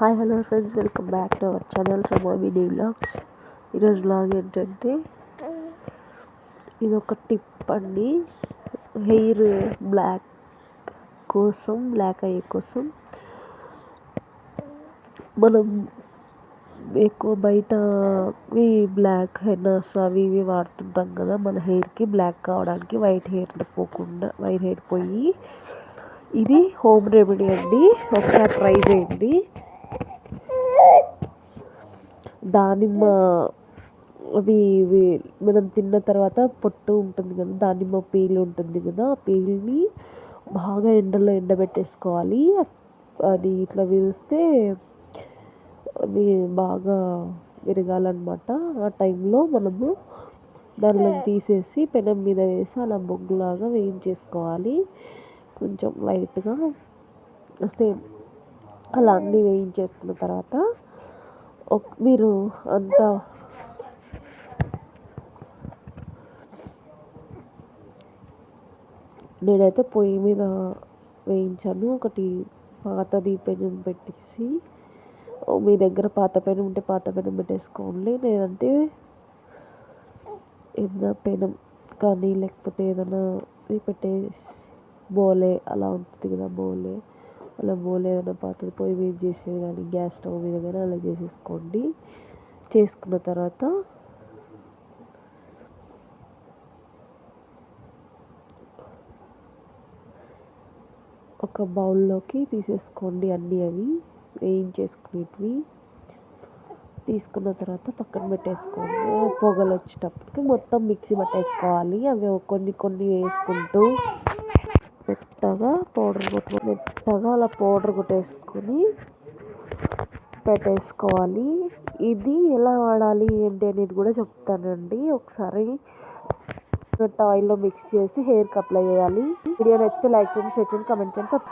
Hi hello friends welcome back to our channel సమోమి blogs ఈరోజు blog ఏంటంటే ఇది ఒక టిప్ అండి. హెయిర్ బ్లాక్ కోసం బ్లాక్ అయ్యే కోసం మనం ఎక్కువ బయట ఈ బ్లాక్ హెన్నర్స్ అవి ఇవి వాడుతుంటాం కదా మన హెయిర్కి బ్లాక్ కావడానికి వైట్ హెయిర్ పోకుండా వైట్ హెయిర్ పోయి ఇది హోమ్ రెమెడీ అండి. ఒకసారి ట్రై చేయండి. దానిమ్మ అవి ఇవి మనం తిన్న తర్వాత పొట్టు ఉంటుంది కదా దానిమ్మ పీల్ ఉంటుంది కదా ఆ పీల్ని బాగా ఎండలో ఎండబెట్టేసుకోవాలి. అది ఇట్లా విరిస్తే అది బాగా విరగాలన్నమాట. ఆ టైంలో మనము దానిలో తీసేసి పెనం మీద వేసి అలా బొగ్గులాగా వేయించేసుకోవాలి. కొంచెం లైట్గా సేమ్ అలా అన్నీ వేయించేసుకున్న తర్వాత మీరు అంతా నేనైతే పొయ్యి మీద వేయించాను. ఒకటి పాతది పెనం పెట్టేసి మీ దగ్గర పాత పెనం ఉంటే పాత పెనం పెట్టేసుకోండి. లేదంటే ఏదైనా పెనం కానీ లేకపోతే ఏదైనా పెట్టేసి బోలే అలా ఉంటుంది కదా బోలే. అలా బోలే ఏదైనా పాత్ర పొయ్యి మీద చేసేది కానీ గ్యాస్ స్టవ్ మీద కానీ అలా చేసేసుకోండి. చేసుకున్న తర్వాత ఒక బౌల్లోకి తీసేసుకోండి అన్నీ అవి వేయించేసుకునేటివి. తీసుకున్న తర్వాత పక్కన పెట్టేసుకోండి. పొగలు వచ్చేటప్పటికి మొత్తం మిక్సీ పట్టేసుకోవాలి. అవి కొన్ని కొన్ని వేసుకుంటూ మెత్తగా పౌడర్ కొట్టు మెత్తగా అలా పౌడర్ కొట్టేసుకొని పెట్టేసుకోవాలి. ఇది ఎలా వాడాలి ఏంటి అనేది కూడా చెప్తానండి. ఒకసారి ఆయిల్లో మిక్స్ చేసి హెయిర్కి అప్లై చేయాలి. వీడియో నచ్చితే లైక్ చేయండి షేర్ చేయండి కమెంట్ చేయండి సబ్స్క్రైబ్